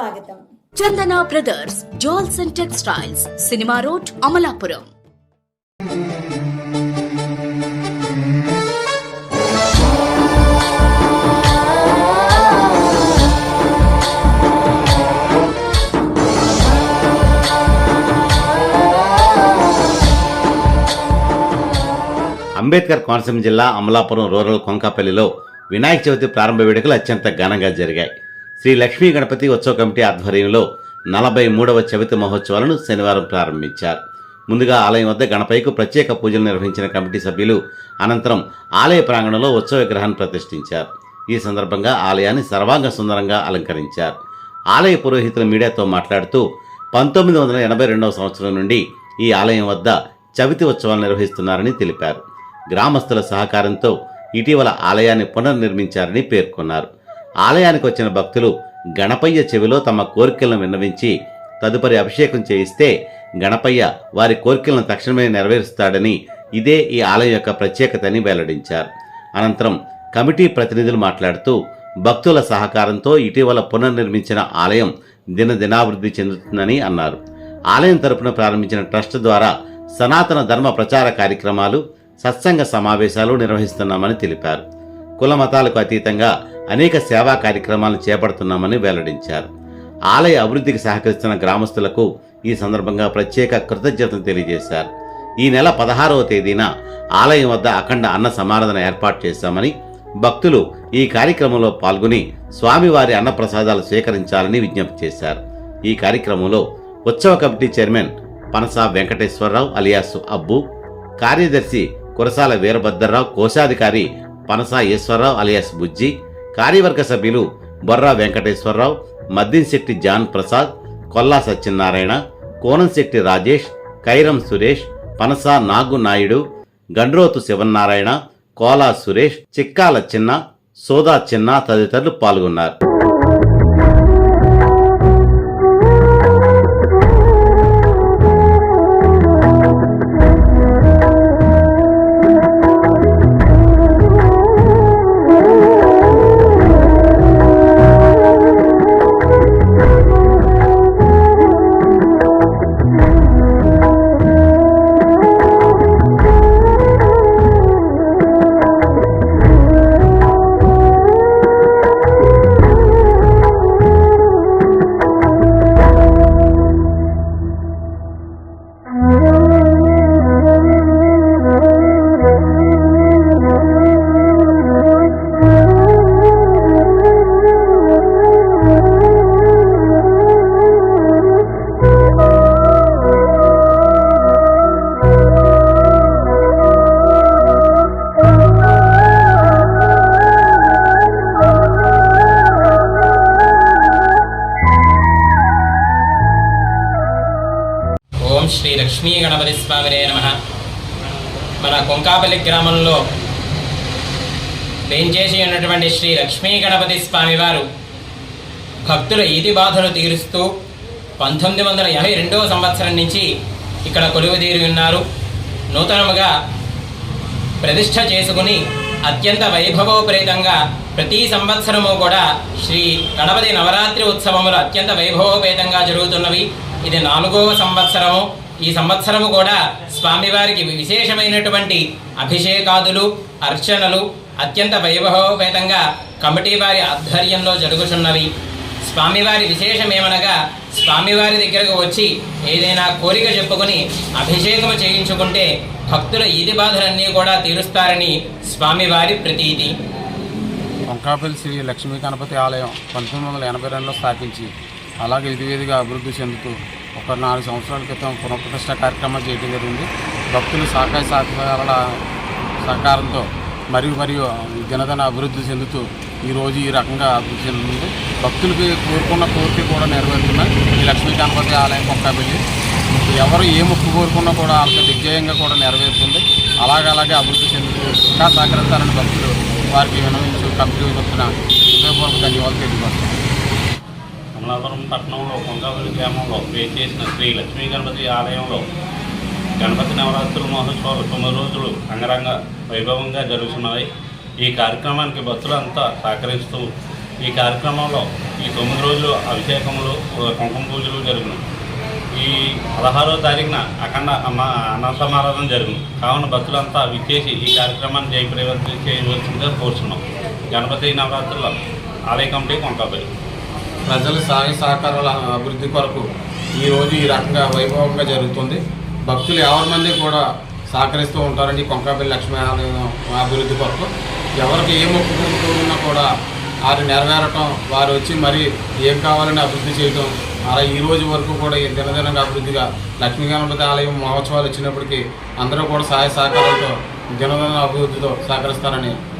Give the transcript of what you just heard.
స్వాగతం. Chandana brothers jewels and textiles cinema road Amalapuram. Ambedkar Konaseema జిల్లా Amalapuram rural కొంకాపల్లిలో వినాయక చవితి ప్రారంభ వేడుకలు అత్యంత ఘనంగా జరిగాయి. శ్రీ లక్ష్మీ గణపతి ఉత్సవ కమిటీ ఆధ్వర్యంలో నలభై మూడవ చవితి మహోత్సవాలను శనివారం ప్రారంభించారు. ముందుగా ఆలయం వద్ద గణపైకు ప్రత్యేక పూజలు నిర్వహించిన కమిటీ సభ్యులు అనంతరం ఆలయ ప్రాంగణంలో ఉత్సవ విగ్రహాన్ని ప్రతిష్ఠించారు. ఈ సందర్భంగా ఆలయాన్ని సర్వాంగ సుందరంగా అలంకరించారు. ఆలయ పురోహితులు మీడియాతో మాట్లాడుతూ పంతొమ్మిది వందల ఎనభై రెండవ సంవత్సరం నుండి ఈ ఆలయం వద్ద చవితి ఉత్సవాలు నిర్వహిస్తున్నారని తెలిపారు. గ్రామస్తుల సహకారంతో ఇటీవల ఆలయాన్ని పునర్నిర్మించారని పేర్కొన్నారు. ఆలయానికి వచ్చిన భక్తులు గణపయ్య చెవిలో తమ కోరికలను విన్నవించి తదుపరి అభిషేకం చేయిస్తే గణపయ్య వారి కోరికలను తక్షణమే నెరవేరుస్తాడని ఇదే ఈ ఆలయం యొక్క ప్రత్యేకతని వెల్లడించారు. అనంతరం కమిటీ ప్రతినిధులు మాట్లాడుతూ భక్తుల సహకారంతో ఇటీవల పునర్నిర్మించిన ఆలయం దినదినాభివృద్ధి చెందుతుందని అన్నారు. ఆలయం తరపున ప్రారంభించిన ట్రస్ట్ ద్వారా సనాతన ధర్మ ప్రచార కార్యక్రమాలు సత్సంగ సమావేశాలు నిర్వహిస్తున్నామని తెలిపారు. కుల మతాలకు అతీతంగా అనేక సేవా కార్యక్రమాలు చేపడుతున్నామని వెల్లడించారు. ఆలయ అభివృద్ధికి సహకరిస్తున్న గ్రామస్తులకు ఈ సందర్భంగా ప్రత్యేక కృతజ్ఞతలు తెలియజేశారు. ఈ నెల పదహారవ తేదీన ఆలయం వద్ద అఖండ అన్న సమారాధన ఏర్పాటు చేశామని భక్తులు ఈ కార్యక్రమంలో పాల్గొని స్వామివారి అన్నప్రసాదాలు స్వీకరించాలని విజ్ఞప్తి చేశారు. ఈ కార్యక్రమంలో ఉత్సవ committee chairman Panasa Venkateswararao alias Abbu కార్యదర్శి కురసాల వీరభద్రరావు కోశాధికారి పనసా ఈశ్వరరావు అలియాస్ బుజ్జి కార్యవర్గ సభ్యులు బొర్రా వెంకటేశ్వరరావు మద్దింశెట్టి జాన్ ప్రసాద్ కొల్లా సత్యనారాయణ కోనంశెట్టి రాజేష్ కైరం సురేష్ పనసా నాగు నాయుడు గండ్రోతు శివన్నారాయణ కోలా సురేష్ చిక్కాల చిన్న సోదా చిన్న తదితరులు పాల్గొన్నారు. శ్రీ లక్ష్మీ గణపతి స్వామినే నమ. మన కొంకాపల్లి గ్రామంలో వేంచేసి ఉన్నటువంటి శ్రీ లక్ష్మీ గణపతి స్వామివారు భక్తుల ఈతి బాధలు తీరుస్తూ పంతొమ్మిది వందల యాభై రెండవ సంవత్సరం నుంచి ఇక్కడ కొలువు తీరి ఉన్నారు. నూతనముగా ప్రతిష్ట చేసుకుని అత్యంత వైభవోపేతంగా ప్రతి సంవత్సరము కూడా శ్రీ గణపతి నవరాత్రి ఉత్సవములు అత్యంత వైభవోపేతంగా జరుగుతున్నవి. ఇది నాలుగవ సంవత్సరము. ఈ సంవత్సరము కూడా స్వామివారికి విశేషమైనటువంటి అభిషేకాదులు అర్చనలు అత్యంత వైభవోపేతంగా కమిటీ వారి ఆధ్వర్యంలో జరుగుతున్నవి స్వామివారి విశేషమేమనగా స్వామివారి దగ్గరకు వచ్చి ఏదైనా కోరిక చెప్పుకొని అభిషేకము చేయించుకుంటే భక్తుల ఈది బాధలన్నీ కూడా తీరుస్తారని స్వామివారి ప్రతీతి. వంకాపల్లి శ్రీ లక్ష్మీ గణపతి ఆలయం పంతొమ్మిది వందల ఎనభై రెండులో స్థాపించి అలాగే విధివేదిగా అభివృద్ధి చెందుతూ ఒక నాలుగు సంవత్సరాల క్రితం పునఃప్రతిష్ట కార్యక్రమం చేయడం జరిగింది. భక్తులు సహకార సహకారాల సహకారంతో మరియు మరియు జనధన అభివృద్ధి చెందుతూ ఈరోజు ఈ రకంగా అభివృద్ధి చెందుతుంది. భక్తులకి కోరుకున్న కోరిక కూడా నెరవేరుతున్నాయి. ఈ లక్ష్మీ గణపతి ఆలయం కొంకాపల్లి ఎవరు ఏ ముక్కు కోరుకున్నా కూడా వాళ్ళకి దిగ్జయంగా కూడా నెరవేరుతుంది. అలాగే అలాగే అభివృద్ధి చెందుతూ ఇంకా సహకరిస్తారని భక్తులు వారికి వినవించు కమిటీ తరఫున హృదయపూర్వక ధన్యవాదాలు తెలియపరుస్తాను అమలాపురం పట్టణంలో కొంగాపల్లి గ్రామంలో వేచేసిన శ్రీ లక్ష్మీ గణపతి ఆలయంలో గణపతి నవరాత్రుల మహోత్సవాలు తొమ్మిది రోజులు అంగరంగ వైభవంగా జరుగుతున్నాయి ఈ కార్యక్రమానికి భక్తులంతా సహకరిస్తూ ఈ కార్యక్రమంలో ఈ తొమ్మిది రోజులు అభిషేకములు కుంకుమ పూజలు జరుగును. ఈ పదహారో తారీఖున అఖండ అమ్మ అన్న జరుగును. కావున భక్తులంతా విచ్చేసి ఈ కార్యక్రమాన్ని జయప్రవర్తి చేయవలసిందిగా కోరుచున్నాం. గణపతి నవరాత్రుల ఆలయ కమిటీ కొంకాపల్లి ప్రజల సహాయ సహకారాల అభివృద్ధి కొరకు ఈరోజు ఈ రకంగా వైభవంగా జరుగుతుంది. భక్తులు ఎవరి మంది కూడా సహకరిస్తూ ఉంటారండి కొంకాపల్లి లక్ష్మీ ఆలయం అభివృద్ధి కొరకు. ఎవరికి ఏ మొక్కుకుంటున్నా కూడా వారు నెరవేరటం వారు వచ్చి మరి ఏం కావాలని అభివృద్ధి చేయటం అలా ఈ రోజు వరకు కూడా ఈ దినదినంగా అభివృద్ధిగా లక్ష్మీ గణపతి ఆలయం మహోత్సవాలు వచ్చినప్పటికీ అందరూ కూడా సహాయ సహకారాలతో దినదిన అభివృద్ధితో సహకరిస్తారని